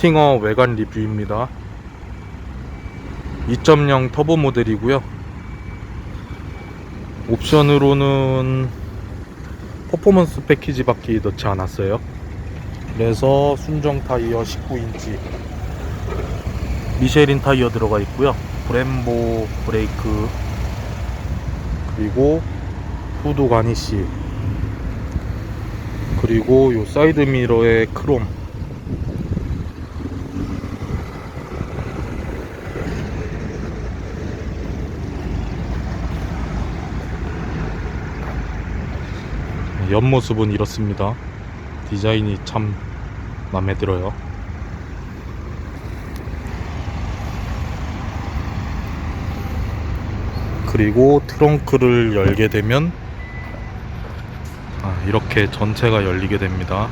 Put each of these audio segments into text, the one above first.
자, 스팅어 외관 리뷰입니다. 2.0 터보 모델이고요. 옵션으로는 퍼포먼스 패키지 밖에 넣지 않았어요. 그래서 순정 타이어 19인치 미쉐린 타이어 들어가 있고요. 브렘보 브레이크 그리고 후드 가니시 그리고 요 사이드 미러의 크롬 옆모습은 이렇습니다. 디자인이 참 마음에 들어요. 그리고 트렁크를 열게 되면 아, 이렇게 전체가 열리게 됩니다.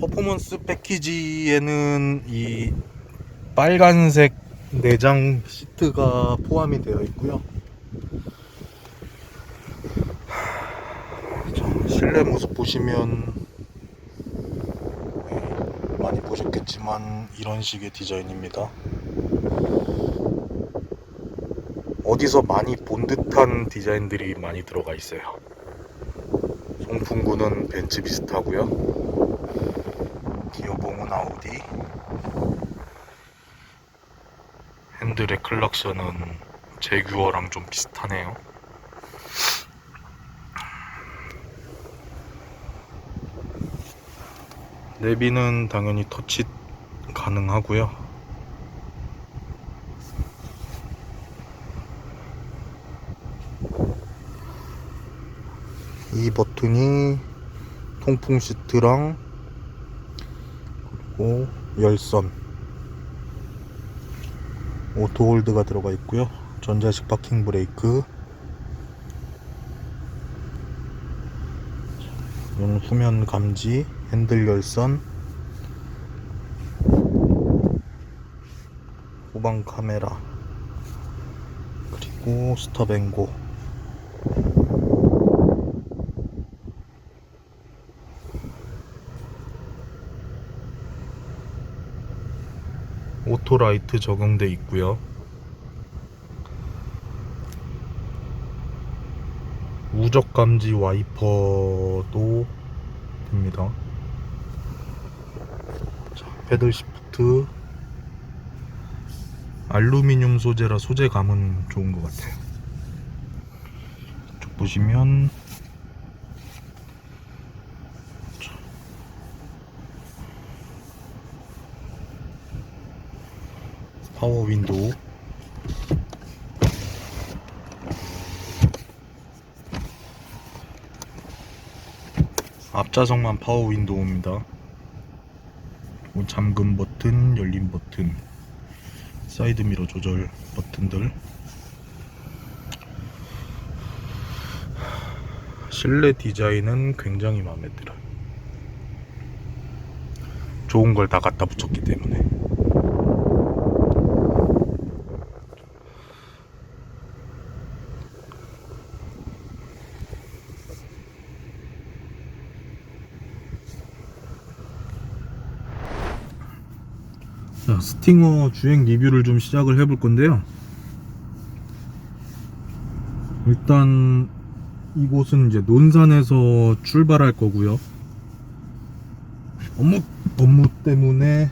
퍼포먼스 패키지에는 이 빨간색 내장 시트가 포함이 되어 있고요. 자, 실내 모습 보시면 네, 많이 보셨겠지만 이런 식의 디자인입니다. 어디서 많이 본 듯한 디자인들이 많이 들어가 있어요. 송풍구는 벤츠 비슷하고요. 기어봉은 아우디. 핸들의 클락션은 제규어랑 좀 비슷하네요. 내비는 당연히 터치 가능하고요. 이 버튼이 통풍 시트랑 그리고 열선 오토홀드가 들어가 있고요. 전자식 파킹 브레이크. 이건 후면 감지, 핸들 열선, 후방 카메라, 그리고 스톱앤고. 오토라이트 적용돼 있고요. 우적 감지 와이퍼도 됩니다. 자, 패들 시프트 알루미늄 소재라 소재감은 좋은 것 같아요. 이쪽 보시면 파워 윈도우. 앞좌석만 파워 윈도우입니다. 그리고 잠금 버튼, 열림 버튼 사이드 미러 조절 버튼들. 실내 디자인은 굉장히 마음에 들어요. 좋은 걸 다 갖다 붙였기 때문에 자, 스팅어 주행 리뷰를 좀 시작을 해볼 건데요. 일단 이곳은 이제 논산에서 출발할 거고요. 업무 업무 때문에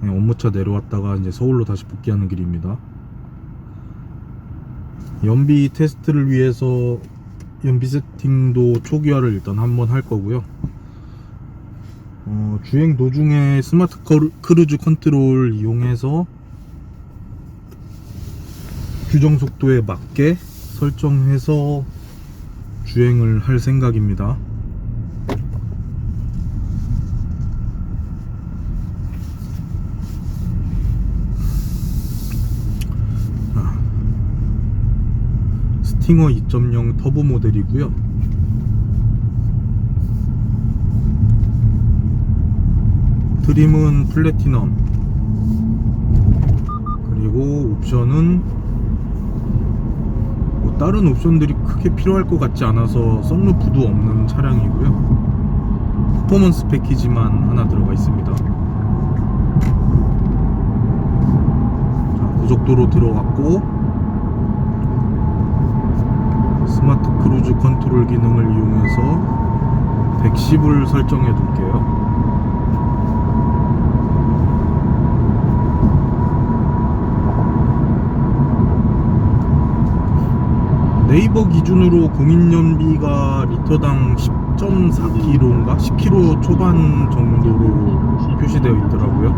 네, 업무차 내려왔다가 이제 서울로 다시 복귀하는 길입니다. 연비 테스트를 위해서 연비 세팅도 초기화를 일단 한번 할 거고요. 어, 주행 도중에 스마트 크루즈 컨트롤 이용해서 규정 속도에 맞게 설정해서 주행을 할 생각입니다. 자, 스팅어 2.0 터보 모델이고요. 트림은 플래티넘. 그리고 옵션은 뭐 다른 옵션들이 크게 필요할 것 같지 않아서 썬루프도 없는 차량이고요. 퍼포먼스 패키지만 하나 들어가 있습니다. 자, 고속도로 들어왔고 스마트 크루즈 컨트롤 기능을 이용해서 110을 설정해 둘게요 네이버 기준으로 공인연비가 리터당 10.4km인가? 10km 초반 정도로 표시되어 있더라고요.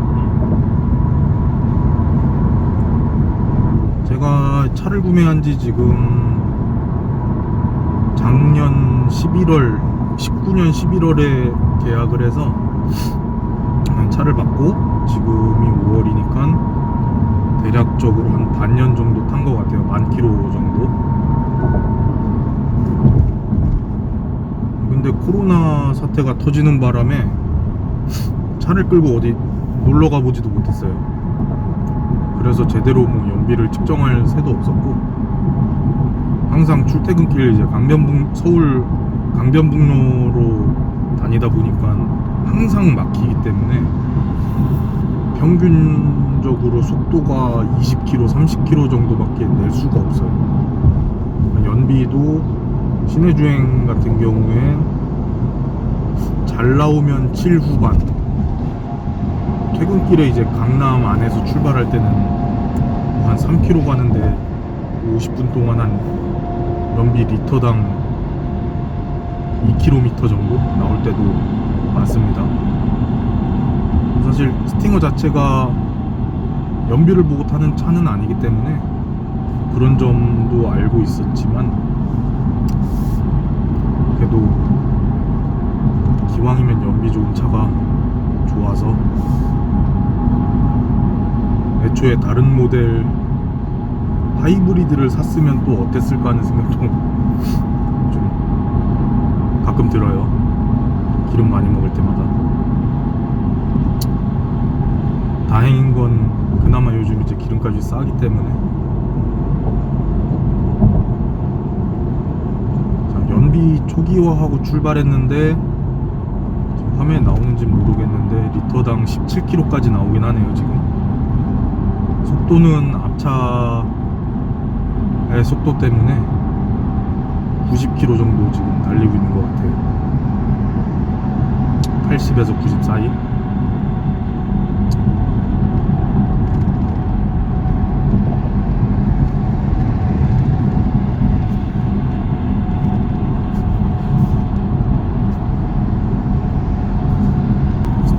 제가 차를 구매한 지 지금 작년 11월, 19년 11월에 계약을 해서 차를 받고 지금이 5월이니까 대략적으로 한 반년 정도 탄 것 같아요. 만 킬로 정도. 근데 코로나 사태가 터지는 바람에 차를 끌고 어디 놀러 가보지도 못했어요. 그래서 제대로 뭐 연비를 측정할 새도 없었고 항상 출퇴근길 이제 강변북 서울 강변북로로 다니다 보니까 항상 막히기 때문에 평균적으로 속도가 20km, 30km 정도밖에 낼 수가 없어요. 연비도 시내 주행 같은 경우엔 잘 나오면 7 후반 퇴근길에 이제 강남 안에서 출발할 때는 한 3km 가는데 50분 동안 한 연비 리터당 2km 정도 나올 때도 많습니다. 사실 스팅어 자체가 연비를 보고 타는 차는 아니기 때문에 그런 점도 알고 있었지만 그래도 기왕이면 연비 좋은 차가 좋아서 애초에 다른 모델 하이브리드를 샀으면 또 어땠을까 하는 생각도 좀 가끔 들어요. 기름 많이 먹을 때마다. 다행인 건 그나마 요즘 이제 기름값이 싸기 때문에 자, 연비 초기화하고 출발했는데 화면에 나오는지 모르겠는데 리터당 17km까지 나오긴 하네요 지금. 속도는 앞차의 속도 때문에 90km 정도 지금 달리고 있는 것 같아요. 80에서 90 사이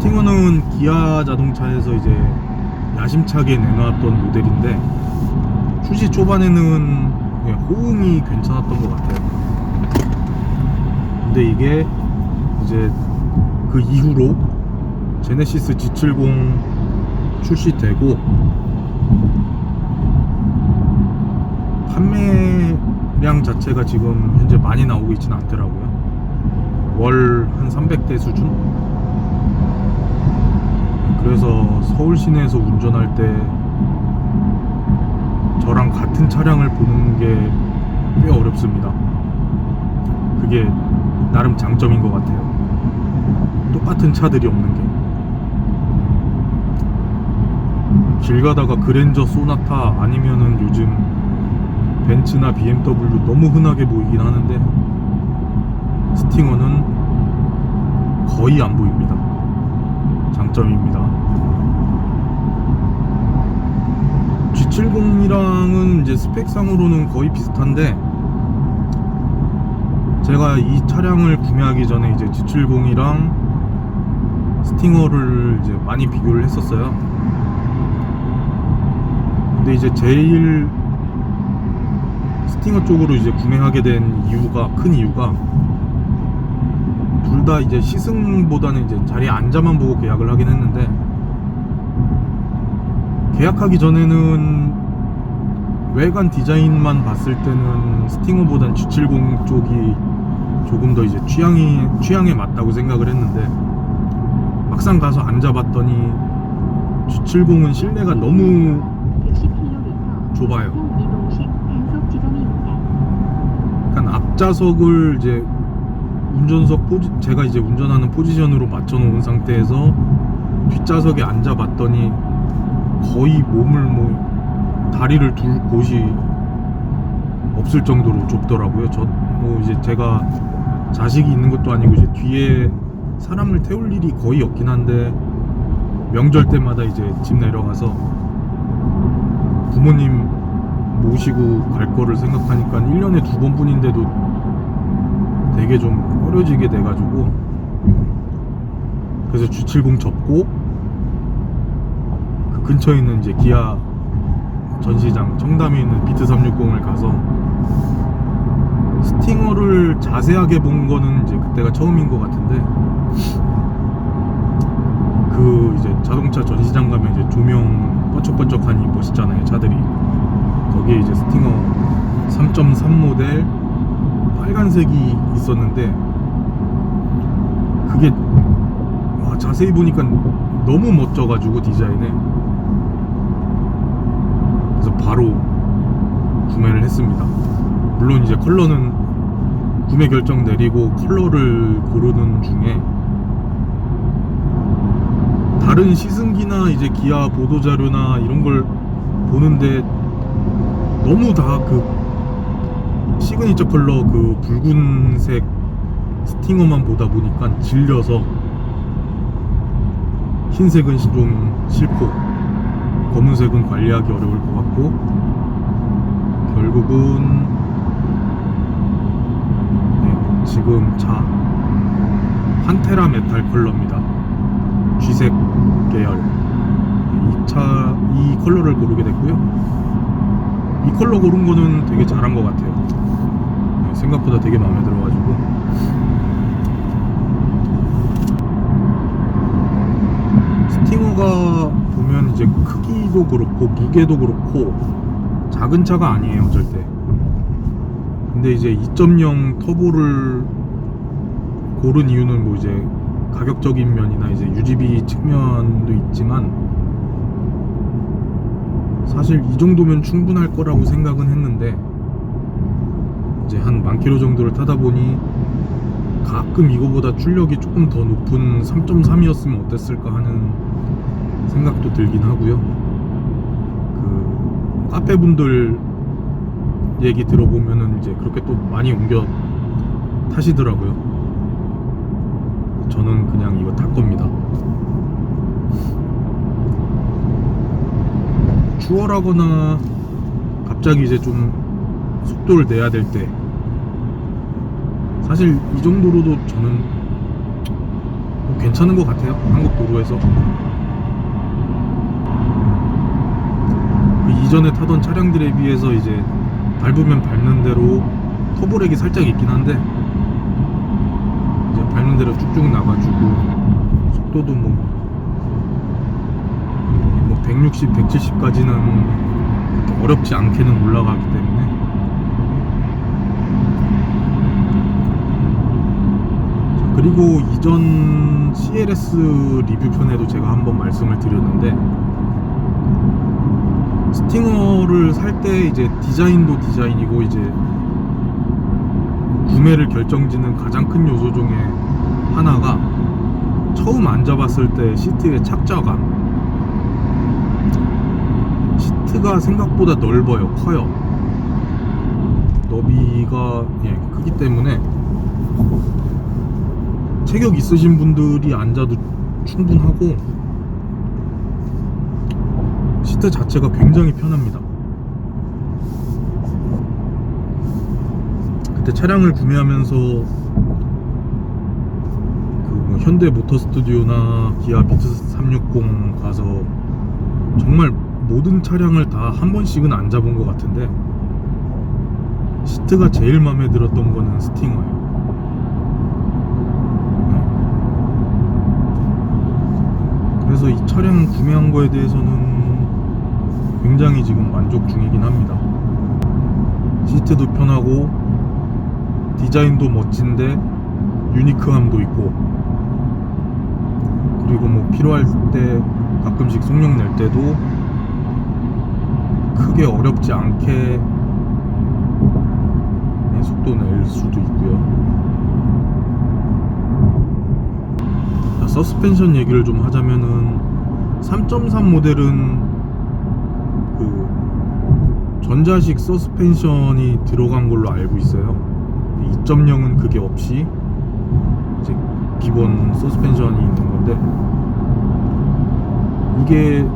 스팅어는 기아 자동차에서 이제 야심차게 내놨던 모델인데 출시 초반에는 예, 호응이 괜찮았던 것 같아요. 근데 이게 이제 그 이후로 제네시스 G70 출시되고 판매량 자체가 지금 현재 많이 나오고 있지는 않더라고요. 월 한 300대 수준? 그래서 서울 시내에서 운전할 때 저랑 같은 차량을 보는 게 꽤 어렵습니다. 그게 나름 장점인 것 같아요. 똑같은 차들이 없는 게. 길 가다가 그랜저 소나타 아니면은 요즘 벤츠나 BMW 너무 흔하게 보이긴 하는데 스팅어는 거의 안 보입니다. 장점입니다. G70이랑은 이제 스펙상으로는 거의 비슷한데 제가 이 차량을 구매하기 전에 이제 G70이랑 스팅어를 이제 많이 비교를 했었어요. 근데 이제 제일 스팅어 쪽으로 이제 구매하게 된 이유가 큰 이유가 둘 다 이제 시승보다는 이제 자리에 앉아만 보고 계약을 하긴 했는데 계약하기 전에는 외관 디자인만 봤을 때는 스팅어보단 G70 쪽이 조금 더 이제 취향이 취향에 맞다고 생각을 했는데 막상 가서 앉아봤더니 G70은 실내가 너무 60km 좁아요. 약간 앞좌석을 이제 운전석 포지 제가 이제 운전하는 포지션으로 맞춰 놓은 상태에서 뒷좌석에 앉아봤더니 거의 몸을 뭐 다리를 둘 곳이 없을 정도로 좁더라고요. 저 뭐 이제 제가 자식이 있는 것도 아니고 이제 뒤에 사람을 태울 일이 거의 없긴 한데 명절 때마다 이제 집 내려가서 부모님 모시고 갈 거를 생각하니까 1년에 두 번뿐인데도 되게 좀 꺼려지게 돼가지고 그래서 G70 접고 그 근처에 있는 이제 기아 전시장 청담에 있는 비트 360을 가서 스팅어를 자세하게 본 거는 이제 그때가 처음인 것 같은데 그 이제 자동차 전시장 가면 이제 조명 번쩍번쩍하니 멋있잖아요 차들이. 거기에 이제 스팅어 3.3 모델 빨간색이 있었는데 그게 와, 자세히 보니까 너무 멋져가지고 디자인에. 그래서 바로 구매를 했습니다. 물론 이제 컬러는 구매 결정 내리고 컬러를 고르는 중에 다른 시승기나 이제 기아 보도 자료나 이런 걸 보는데 너무 다그 시그니처 컬러 그 붉은색 스팅어만 보다 보니까 질려서 흰색은 좀 싫고 검은색은 관리하기 어려울 것 같고 결국은 네, 지금 차 판테라 메탈 컬러입니다. 쥐색 계열. 이 차 이 컬러를 고르게 됐고요. 이 컬러 고른 거는 되게 잘한 것 같아요. 네, 생각보다 되게 마음에 들어가지고. 스팅어가 보면 이제 크기도 그렇고 무게도 그렇고 작은 차가 아니에요 절대. 근데 이제 2.0 터보를 고른 이유는 뭐 이제 가격적인 면이나 이제 유지비 측면도 있지만 사실 이 정도면 충분할 거라고 생각은 했는데 이제 한 만 킬로 정도를 타다 보니 가끔 이거보다 출력이 조금 더 높은 3.3이었으면 어땠을까 하는 생각도 들긴 하고요. 그 카페 분들 얘기 들어보면은 이제 그렇게 또 많이 옮겨 타시더라고요. 저는 그냥 이거 탈 겁니다. 추월하거나 갑자기 이제 좀 속도를 내야 될 때 사실 이 정도로도 저는 뭐 괜찮은 것 같아요. 한국 도로에서. 그 이전에 타던 차량들에 비해서 이제 밟으면 밟는 대로 터보렉이 살짝 있긴 한데 이제 밟는 대로 쭉쭉 나가지고 속도도 뭐, 뭐 160, 170까지는 어렵지 않게는 올라가기 때문에 자, 그리고 이전 CLS 리뷰편에도 제가 한번 말씀을 드렸는데 스팅어를 살 때 이제 디자인도 디자인이고 이제 구매를 결정짓는 가장 큰 요소 중에 하나가 처음 앉아봤을 때 시트의 착자감. 시트가 생각보다 넓어요 커요. 너비가 예, 크기 때문에 체격 있으신 분들이 앉아도 충분하고 시트 자체가 굉장히 편합니다 그때 차량을 구매하면서 그뭐 현대 모터 스튜디오나 기아 비트 360 가서 정말 모든 차량을 다 한 번씩은 앉아본 것 같은데 시트가 제일 마음에 들었던 거는 스팅어예요. 네. 그래서 이 차량 구매한 거에 대해서는 굉장히 지금 만족 중이긴 합니다. 시트도 편하고 디자인도 멋진데 유니크함도 있고 그리고 뭐 필요할 때 가끔씩 속력 낼 때도 크게 어렵지 않게 네, 속도 낼 수도 있고요. 자, 서스펜션 얘기를 좀 하자면은 3.3 모델은 그 전자식 서스펜션이 들어간 걸로 알고 있어요. 2.0은 그게 없이 이제 기본 서스펜션이 있는 건데 이게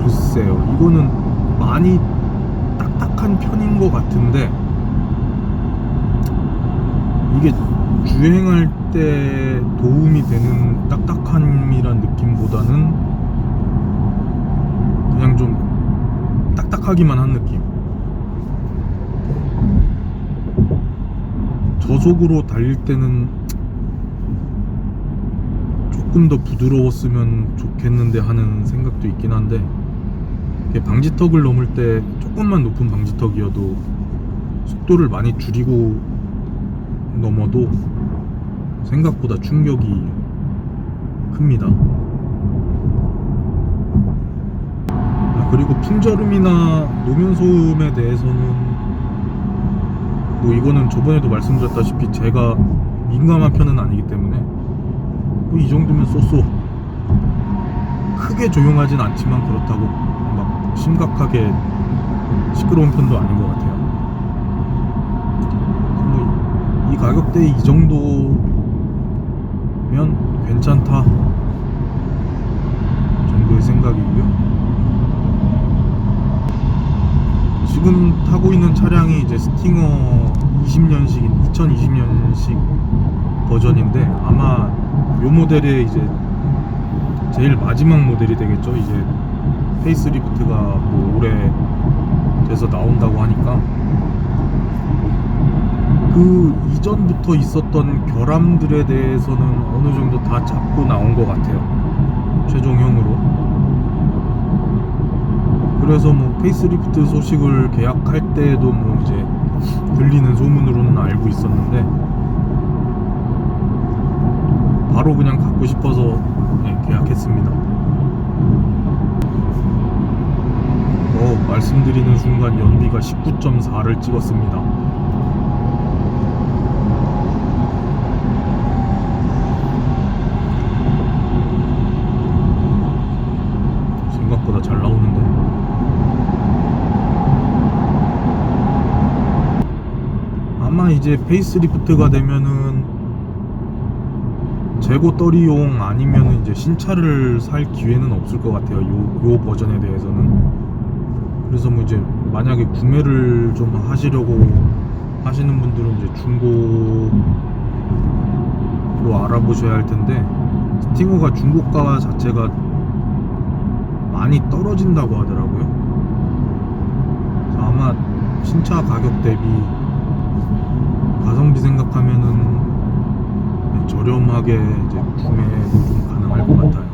글쎄요 이거는 많이 딱딱한 편인 것 같은데 이게 주행할 때 도움이 되는 딱딱함이란 느낌보다는 그냥 좀 딱딱하기만 한 느낌. 저속으로 달릴 때는 조금 더 부드러웠으면 좋겠는데 하는 생각도 있긴 한데 방지턱을 넘을 때 조금만 높은 방지턱이어도 속도를 많이 줄이고 넘어도 생각보다 충격이 큽니다. 아, 그리고 풍절음이나 노면 소음에 대해서는 뭐 이거는 저번에도 말씀드렸다시피 제가 민감한 편은 아니기 때문에 뭐 이 정도면 쏘쏘 크게 조용하진 않지만 그렇다고 막 심각하게 시끄러운 편도 아닌 것 같아요. 뭐이 가격대에 이 정도 면 괜찮다 정도의 생각이고요. 지금 타고 있는 차량이 이제 스팅어 20년식인 2020년식 버전인데 아마 요 모델의 이제 제일 마지막 모델이 되겠죠. 이제 페이스리프트가 뭐 올해 돼서 나온다고 하니까 그 이전부터 있었던 결함들에 대해서는 어느 정도 다 잡고 나온 것 같아요. 최종형으로. 그래서 뭐 페이스리프트 소식을 계약할 때도 뭐 이제 들리는 소문으로는 알고 있었는데 바로 그냥 갖고 싶어서 네, 계약했습니다. 어, 말씀드리는 순간 연비가 19.4를 찍었습니다 잘 나오는데. 아마 이제 페이스리프트가 되면은 재고 떨이용 아니면은 이제 신차를 살 기회는 없을 것 같아요. 요, 요 버전에 대해서는. 그래서 뭐 이제 만약에 구매를 좀 하시려고 하시는 분들은 이제 중고로 알아보셔야 할 텐데 스팅어가 중고가 자체가 많이 떨어진다고 하더라고요. 아마 신차 가격 대비 가성비 생각하면은 저렴하게 이제 구매도 좀 가능할 것 같아요.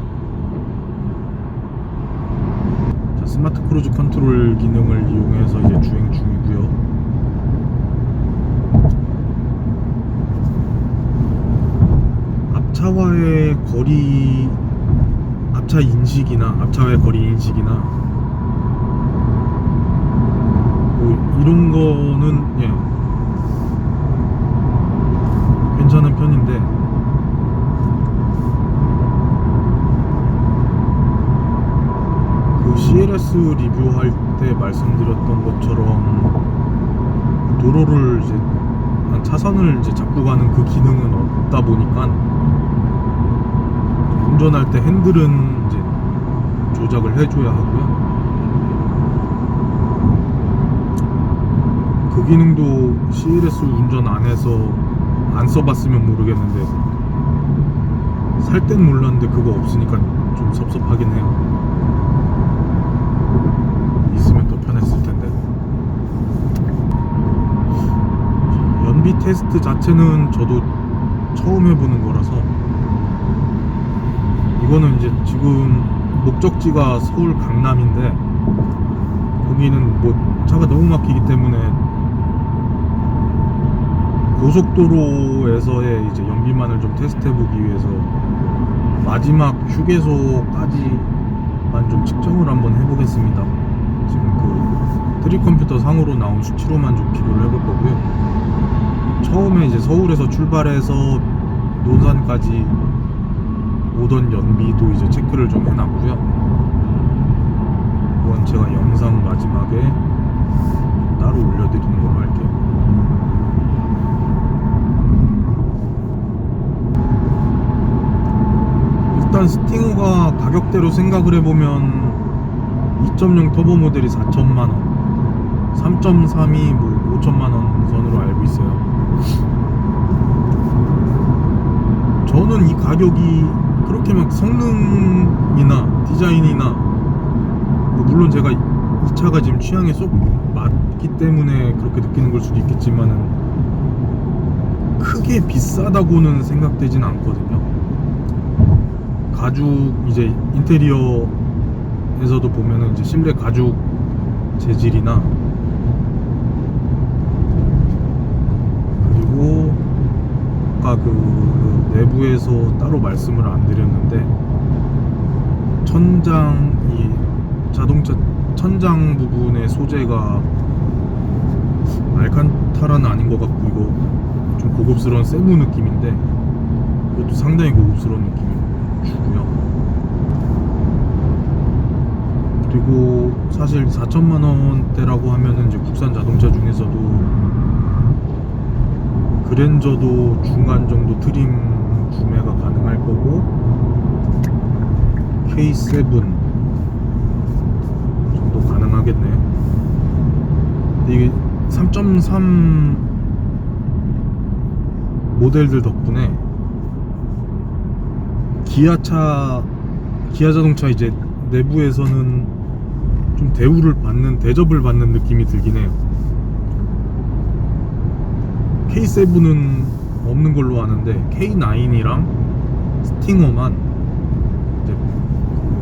자, 스마트 크루즈 컨트롤 기능을 이용해서 이제 주행 중이고요. 앞차와의 거리 앞차 인식이나 앞차와의 거리 인식이나 뭐 이런 거는 예 괜찮은 편인데 그 CLS 리뷰할 때 말씀드렸던 것처럼 도로를 이제 차선을 이제 잡고 가는 그 기능은 없다 보니까 운전할 때 핸들은 이제 조작을 해줘야 하고요. 그 기능도 CLS 운전 안에서 안 써봤으면 모르겠는데 살 땐 몰랐는데 그거 없으니까 좀 섭섭하긴 해요. 있으면 더 편했을 텐데. 연비 테스트 자체는 저도 처음 해보는 거라서 이거는 이제 지금 목적지가 서울 강남인데 거기는 뭐 차가 너무 막히기 때문에 고속도로에서의 이제 연비만을 좀 테스트해 보기 위해서 마지막 휴게소까지만 좀 측정을 한번 해보겠습니다. 지금 그 트리 컴퓨터 상으로 나온 수치로만 좀 비교를 해볼 거고요. 처음에 이제 서울에서 출발해서 논산까지 오던 연비도 이제 체크를 좀 해놨고요. 이건 제가 영상 마지막에 따로 올려드리는 걸로 할게요. 일단 스팅어가 가격대로 생각을 해보면 2.0 터보 모델이 4천만원 3.3이 뭐 5천만원 선으로 알고 있어요. 저는 이 가격이 그렇게 막 성능이나 디자인이나 뭐 물론 제가 이 차가 지금 취향에 쏙 맞기 때문에 그렇게 느끼는 걸 수도 있겠지만은 크게 비싸다고는 생각되진 않거든요 가죽 이제 인테리어에서도 보면은 이제 실내 가죽 재질이나 그리고 아까 그 내부에서 따로 말씀을 안 드렸는데 천장 이 자동차 천장 부분의 소재가 알칸타라는 아닌 것 같고 이거 좀 고급스러운 세무 느낌인데 이것도 상당히 고급스러운 느낌이 주고요. 그리고 사실 4천만 원대라고 하면은 이제 국산 자동차 중에서도 그랜저도 중간 정도 트림 구매가 가능할 거고 K7 정도 가능하겠네. 이게 3.3 모델들 덕분에 기아차 기아 자동차 이제 내부에서는 좀 대우를 받는 대접을 받는 느낌이 들긴 해요. K7은 없는 걸로 아는데 K9이랑 스팅어만 이제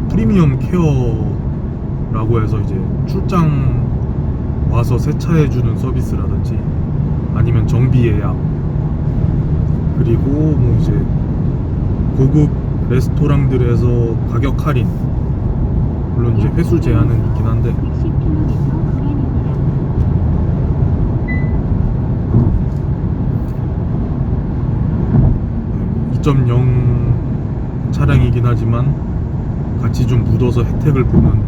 프리미엄 케어라고 해서 이제 출장 와서 세차해주는 서비스라든지 아니면 정비 예약 그리고 뭐 이제 고급 레스토랑들에서 가격 할인 물론 이제 횟수 제한은 있긴 한데 60km 구간입니다. 2.0 차량이긴 하지만 같이 좀 묻어서 혜택을 보는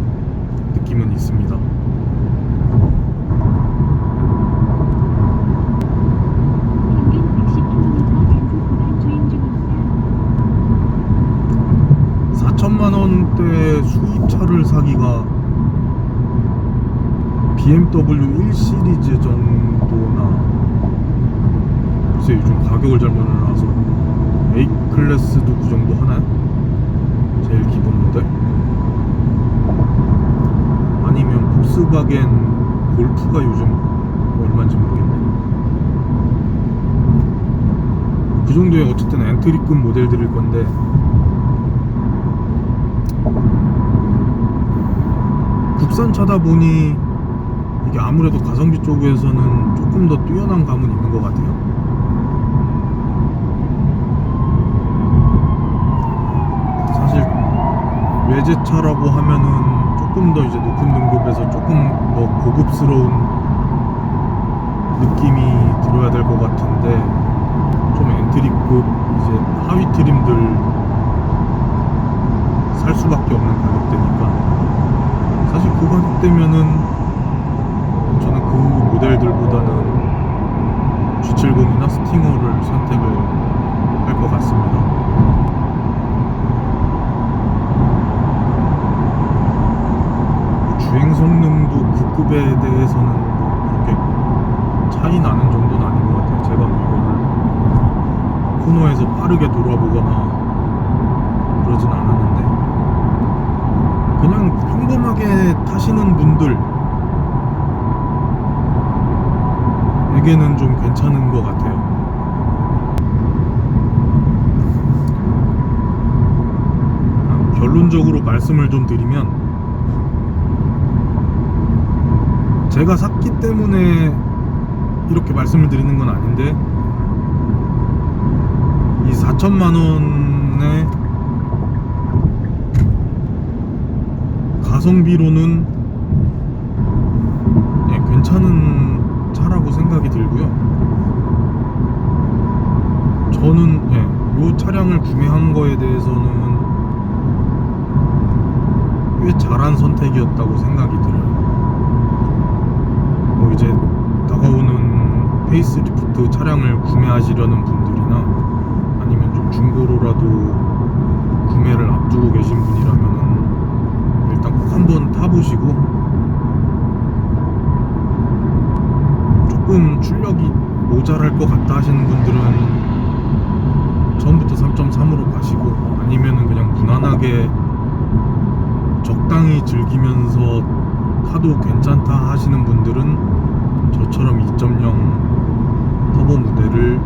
느낌은 있습니다. 평균 110km 단속 구간 주행 중입니다. 4천만 원대 수입차를 사기가 BMW 1 시리즈 정도나 글쎄 요즘 가격을 잘 몰라서 A 클래스도 그 정도 하나요? 제일 기본 모델? 아니면 폭스바겐 골프가 요즘 얼마인지 모르겠네. 그 정도의 어쨌든 엔트리급 모델들일 건데 국산차다 보니 이게 아무래도 가성비 쪽에서는 조금 더 뛰어난 감은 있는 것 같아요. 사실 외제차라고 하면은 조금 더 이제 높은 등급에서 조금 더 고급스러운 느낌이 들어야 될 것 같은데 좀 엔트리급 이제 하위 트림들 살 수밖에 없는 가격대니까 사실 그 가격대면은 저는 그 모델들보다는 G70이나 스팅어를 선택을 할 것 같습니다. 주행 성능도 그 급에 대해서는 뭐 그렇게 차이 나는 정도는 아닌 것 같아요. 제가 뭐 이거를 코너에서 빠르게 돌아보거나 그러진 않았는데 평범하게 타시는 분들 에게는 좀 괜찮은 것 같아요. 아, 결론적으로 말씀을 좀 드리면 제가 샀기 때문에 이렇게 말씀을 드리는 건 아닌데 이 4천만 원의 가성비로는 예, 괜찮은 차라고 생각이 들고요. 저는 예, 이 차량을 구매한 거에 대해서는 꽤 잘한 선택이었다고 생각이 들어요. 뭐 이제 다가오는 페이스리프트 차량을 구매하시려는 분들이나 아니면 좀 중고로라도 구매를 앞두고 계신 한번 타보시고 조금 출력이 모자랄 것 같다 하시는 분들은 처음부터 3.3으로 가시고 아니면은 그냥 무난하게 적당히 즐기면서 타도 괜찮다 하시는 분들은 저처럼 2.0 터보 모델을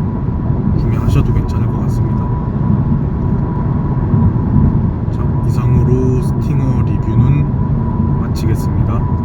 마치겠습니다.